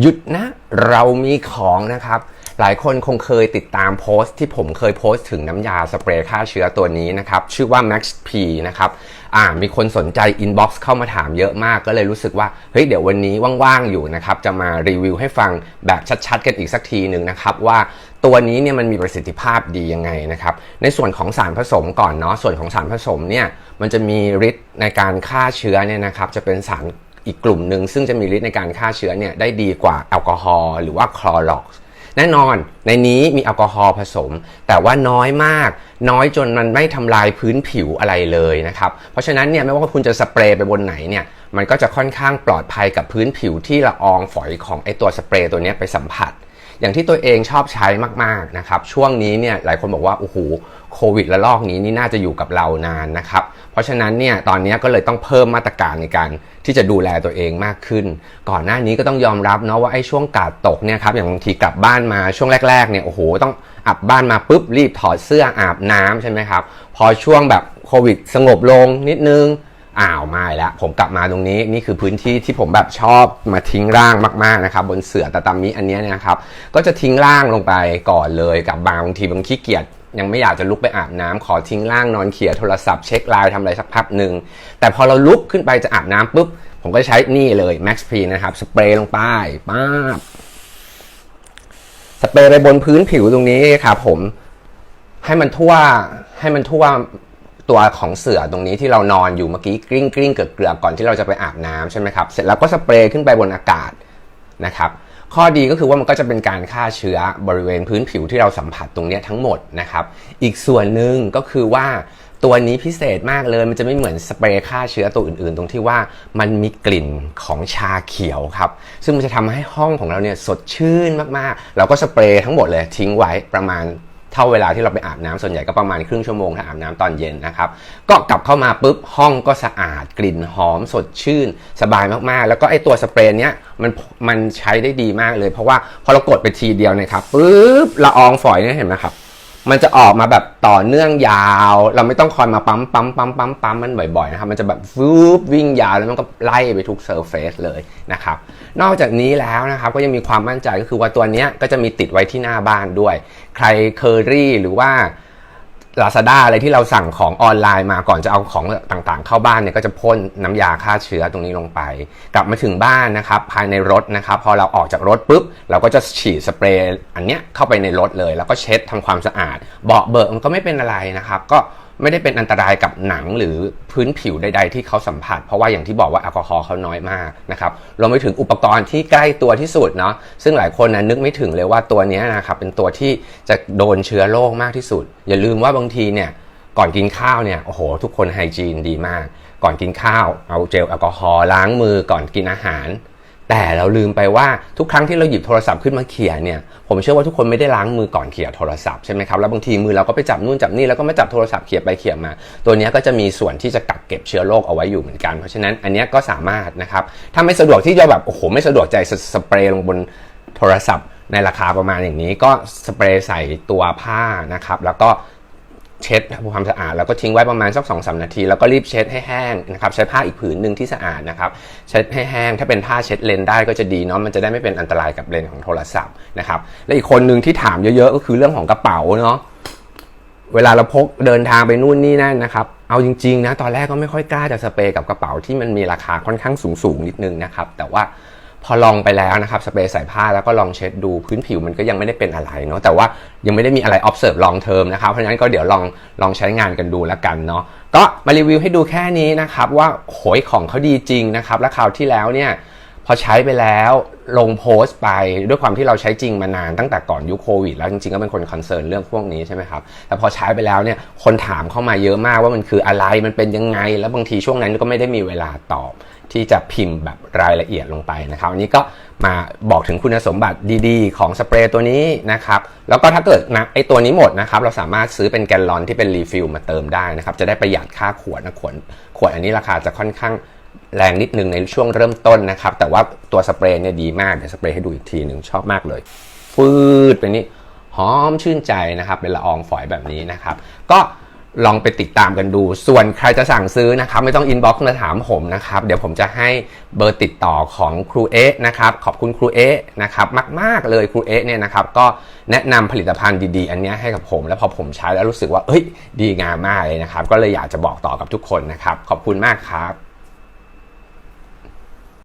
หยุดนะ เรามีของนะครับ หลายคนคงเคยติดตามโพสต์ที่ผมเคยโพสต์ถึงน้ำยาสเปรย์ฆ่าเชื้อตัวนี้นะครับ ชื่อว่า Max P นะครับอ่ามีคนสนใจอินบ็อกซ์เข้ามาถามเยอะมากก็เลยรู้สึกว่า เฮ้ย เดี๋ยววันนี้ว่างๆอยู่นะครับ จะมารีวิวให้ฟังแบบชัดๆ กันอีกสักทีหนึ่งนะครับ ว่าตัวนี้เนี่ยมันมีประสิทธิภาพดียังไงนะครับ ในส่วนของสารผสมก่อนเนาะส่วนของสารผสมเนี่ยมันจะมีฤทธิ์ในการฆ่าเชื้อเนี่ยนะครับ จะเป็นสาร อีกกลุ่มหนึ่งซึ่งจะมีฤทธิ์ในการฆ่าเชื้อเนี่ยได้ดีกว่าแอลกอฮอล์หรือว่าคลอร็อกแน่นอนในนี้มีแอลกอฮอล์ผสม แต่ว่าน้อยมาก น้อยจนมันไม่ทำลายพื้นผิวอะไรเลยนะครับ เพราะฉะนั้นเนี่ยไม่ว่าคุณจะสเปรย์ไปบนไหนเนี่ยมันก็จะค่อนข้างปลอดภัยกับพื้นผิวที่ละอองฝอยของไอตัวสเปรย์ตัวนี้ไปสัมผัส อย่างที่ตัวเองชอบใช้มากๆนะครับช่วงนี้เนี่ยหลายคนบอกว่าโอ้โหโควิดระลอกนี้นี่น่าจะอยู่กับเรานานนะครับเพราะฉะนั้นเนี่ยตอนนี้ก็เลยต้องเพิ่มมาตรการในการที่จะดูแลตัวเองมากขึ้น ก่อนหน้านี้ก็ต้องยอมรับเนาะว่าไอ้ช่วงกาดตกเนี่ยครับอย่างบางทีกลับบ้านมาช่วงแรกๆเนี่ยโอ้โหต้องอับบ้านมาปุ๊บรีบถอดเสื้ออาบน้ำใช่ไหมครับพอช่วงแบบโควิดสงบลงนิดนึง อ้าวไม่แล้วผมกลับมาตรงนี้นี่คือพื้นที่ที่ผมแบบชอบมาทิ้งร่างมากๆนะครับบนเสื่อตะตามิอันนี้นะครับก็จะทิ้งร่างลงไปก่อนเลยกับบางบางทีบางขี้เกียจยังไม่อยากจะลุกไปอาบน้ำขอทิ้งร่างนอนเขี่ยโทรศัพท์เช็คไลน์ทำอะไรสักพักหนึ่งแต่พอเราลุกขึ้นไปจะอาบน้ำปุ๊บผมก็ใช้นี่เลย Max P นะครับสเปรย์ลงไปป้าบสเปรย์ไปบนพื้นผิวตรงนี้ครับผมให้มันทั่วให้มันทั่ว ตัวของเสือตรงนี้ที่เรานอนอยู่เมื่อกี้กริ้งกริ้งเกลือเกลือก่อนที่เราจะไปอาบน้ำใช่ไหมครับเสร็จแล้วก็สเปรย์ขึ้นไปบนอากาศนะครับ ข้อดีก็คือว่ามันก็จะเป็นการฆ่าเชื้อบริเวณพื้นผิวที่เราสัมผัสตรงนี้ทั้งหมดนะครับ อีกส่วนหนึ่งก็คือว่าตัวนี้พิเศษมากเลย มันจะไม่เหมือนสเปรย์ฆ่าเชื้อตัวอื่นๆ ตรงที่ว่ามันมีกลิ่นของชาเขียวครับ ซึ่งมันจะทำให้ห้องของเราเนี่ยสดชื่นมากๆ เราก็สเปรย์ทั้งหมดเลยทิ้งไว้ประมาณ เท่าเวลาที่เราไปอาบน้ำส่วนใหญ่ก็ประมาณครึ่งชั่วโมงถ้าอาบน้ำตอนเย็นนะครับ ก็กลับเข้ามาปุ๊บห้องก็สะอาดกลิ่นหอมสดชื่น สบายมากๆ แล้วก็ไอตัวสเปรย์เนี้ยมันมันใช้ได้ดีมากเลย เพราะว่าพอเรากดไปทีเดียวนะครับปุ๊บละอองฝอยเนี่ยเห็นไหมครับ มันจะออกมาแบบต่อเนื่องยาว เราไม่ต้องคอยมาปั๊มปั๊มปั๊มปั๊มปั๊มมันบ่อยๆนะครับมันจะแบบฟืบวิ่งยาวแล้วมันก็ไล่ไปทุกเซอร์เฟซเลยนะครับนอกจากนี้แล้วนะครับก็ยังมีความมั่นใจก็คือว่าตัวนี้ก็จะมีติดไว้ที่หน้าบ้านด้วย ใครเคอรี่หรือว่า ลาซาด้าอะไรที่เราสั่งของออนไลน์มาก่อนจะเอาของต่างๆ เข้าบ้านเนี่ยก็จะพ่นน้ำยาฆ่าเชื้อตรงนี้ลงไป กลับมาถึงบ้านนะครับภายในรถนะครับพอเราออกจากรถปุ๊บ เราก็จะฉีดสเปรย์อันเนี้ยเข้าไปในรถเลย แล้วก็เช็ดทำความสะอาด เบาะเบิกมันก็ไม่เป็นอะไรนะครับ ก็ ไม่ได้เป็นอันตรายกับหนังหรือพื้นผิวใด ๆ ที่เขาสัมผัส เพราะว่าอย่างที่บอกว่าแอลกอฮอล์เขาน้อยมากนะครับรวมไปถึงอุปกรณ์ที่ใกล้ตัวที่สุดเนาะซึ่งหลายคนนะนึกไม่ถึงเลยว่าตัวนี้นะครับเป็นตัวที่จะโดนเชื้อโรคมากที่สุด อย่าลืมว่าบางทีเนี่ยก่อนกินข้าวเนี่ยโอ้โห ทุกคนไฮจีนดีมาก ก่อนกินข้าวเอาเจลแอลกอฮอล์ล้างมือก่อนกินอาหาร แต่เราลืมไปว่าทุกครั้งที่เราหยิบโทรศัพท์ขึ้นมาเขี่ยเนี่ยผมเชื่อว่าทุกคนไม่ได้ล้างมือก่อนเขี่ยโทรศัพท์ใช่ไหมครับแล้วบางทีมือเราก็ไปจับนู่นจับนี่แล้วก็มาจับโทรศัพท์เขี่ยไปเขี่ยมา ตัวนี้ก็จะมีส่วนที่จะกักเก็บเชื้อโรคเอาไว้อยู่เหมือนกัน เพราะฉะนั้นอันนี้ก็สามารถนะครับถ้าไม่สะดวกที่จะแบบโอ้โหไม่สะดวกใจสเปรย์ลงบนโทรศัพท์ในราคาประมาณอย่างนี้ก็สเปรย์ใส่ตัวผ้านะครับแล้วก็ เช็ดทำความสะอาดแล้วก็ทิ้งไว้ประมาณสักสองสานาที แล้วก็รีบเช็ดให้แห้งนะครับใช้ผ้าอีกผืนหนึ่งที่สะอาดนะครับเช็ดให้แห้งถ้าเป็นผ้าเช็ดเลนได้ก็จะดีเนาะมันจะได้ไม่เป็นอันตรายกับเลนของโทรศัพท์นะครับและอีกคนหนึ่งที่ถามเยอะๆก็คือเรื่องของกระเป๋าเนาะเวลาเราพกเดินทางไปนู่นนี่นั่นนะครับเอาจริงๆนะตอนแรกก็ไม่ค่อยกล้าจะสเปรย์กับกระเป๋าที่มันมีราคาค่อนข้างสูงๆนิดนึงนะครับแต่ว่า พอลองไปแล้วนะครับสเปรย์ใส่ผ้าแล้วก็ลองเช็ดดูพื้นผิวมันก็ยังไม่ได้เป็นอะไรเนาะแต่ว่ายังไม่ได้มีอะไร observe long term นะครับเพราะฉะนั้นก็เดี๋ยวลองลองใช้งานกันดูแล้วกันเนาะก็มารีวิวให้ดูแค่นี้นะครับว่าโหยของเขาดีจริงนะครับและคราวที่แล้วเนี่ยพอใช้ไปแล้วลงโพสต์ไปด้วยความที่เราใช้จริงมานานตั้งแต่ก่อนยุคโควิดแล้วจริงๆก็เป็นคนคอนเซิร์นเรื่องพวกนี้ใช่ไหมครับแต่พอใช้ไปแล้วเนี่ยคนถามเข้ามาเยอะมากว่ามันคืออะไรมันเป็นยังไง แล้วบางทีช่วงนั้นก็ไม่ได้มีเวลาตอบ ที่จะพิมพ์แบบรายละเอียดลงไปนะครับอันนี้ก็มาบอกถึงคุณสมบัติดีๆ ของสเปรย์ตัวนี้นะครับแล้วก็ถ้าเกิดนะไอตัวนี้หมดนะครับเราสามารถซื้อเป็นแกลลอนที่เป็นรีฟิลมาเติมได้นะครับจะได้ประหยัดค่าขวดนะขวดขวดอันนี้ราคาจะค่อนข้างแรงนิดนึงในช่วงเริ่มต้นนะครับ แต่ว่าตัวสเปรย์เนี่ยดีมากเดี๋ยวสเปรย์ให้ดูอีกทีหนึ่งชอบมากเลย ฟืดไปนี่หอมชื่นใจนะครับ เป็นละอองฝอยแบบนี้นะครับ ก็ ลองไปติดตามกันดู ส่วนใครจะสั่งซื้อนะครับ ไม่ต้องอินบ็อกซ์มาถามผมนะครับ เดี๋ยวผมจะให้เบอร์ติดต่อของครูเอ๊นะครับ ขอบคุณครูเอ๊นะครับมาก ๆ เลยครูเอ๊เนี่ยนะครับ ก็แนะนำผลิตภัณฑ์ดีๆ อันนี้ให้กับผม แล้วพอผมใช้แล้วรู้สึกว่าเอ้ย ดีงามมากเลยนะครับ ก็เลยอยากจะบอกต่อกับทุกคนนะครับ ขอบคุณมากครับ